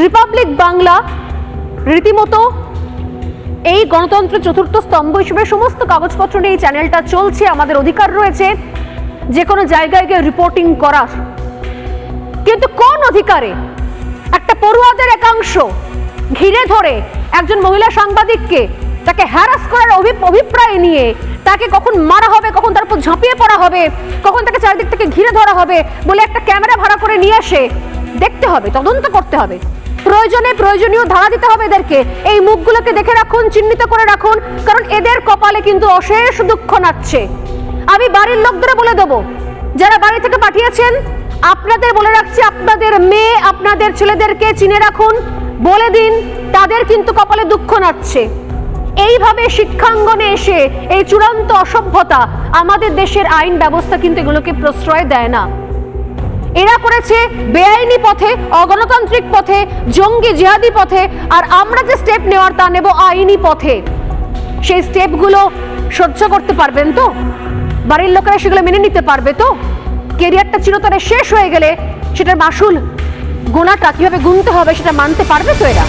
Republic Bangla রীতিমতো এই গণতন্ত্রের চতুর্থ স্তম্ভ হিসেবে সমস্ত কাগজপত্র নিয়ে এই চ্যানেলটা চলছে, আমাদের অধিকার রয়েছে, যে কোনো জায়গায় গিয়ে রিপোর্টিং করার। কিন্তু কোন অধিকারে একটা পড়ুয়াদের একাংশ ঘিরে ধরে একজন মহিলা সাংবাদিককে তাকে হ্যারাস করার অভি- অভিপ্রায় নিয়ে তাকে কখন মারা হবে, কখন তার উপর ঝাঁপিয়ে পড়া হবে, কখন তাকে চারিদিক থেকে ঘিরে ধরা হবে বলে একটা ক্যামেরা ভাড়া করে নিয়ে আসে, দেখতে হবে, তদন্ত করতে হবে। প্রয়োজনে প্রয়োজনীয় ধারা দিতে হবে এদেরকে। এই মুখগুলোকে দেখে রাখুন, চিহ্নিত করে রাখুন, কারণ এদের কপালে কিন্তু অশেষ দুঃখ নাচ্ছে। আমি বাড়ির লোকদের বলে দেবো, যারা বাড়ি থেকে পাঠিয়েছেন, আপনাদের বলে রাখছি, আপনাদের মেয়ে, আপনাদের ছেলেদেরকে চিনে রাখুন, বলে দিন, তাদের কিন্তু কপালে দুঃখ নাচ্ছে। এইভাবে শিক্ষাঙ্গনে এসে এই চূড়ান্ত অসভ্যতা আমাদের দেশের আইন ব্যবস্থা কিন্তু এগুলোকে প্রশ্রয় দেয় না। এরা করেছে বেআইনি পথে, অগণতান্ত্রিক পথে, জঙ্গি জিহাদি পথে, আর আমরা যে স্টেপ নেওয়ার তা নেব আইনি পথে। সেই স্টেপগুলো সহ্য করতে পারবেন তো? বাড়ির লোকেরা সেগুলো মেনে নিতে পারবে তো? কেরিয়ারটা চিরতরে শেষ হয়ে গেলে সেটার মাসুল গোনাটা কীভাবে গুনতে হবে সেটা মানতে পারবে তো এরা?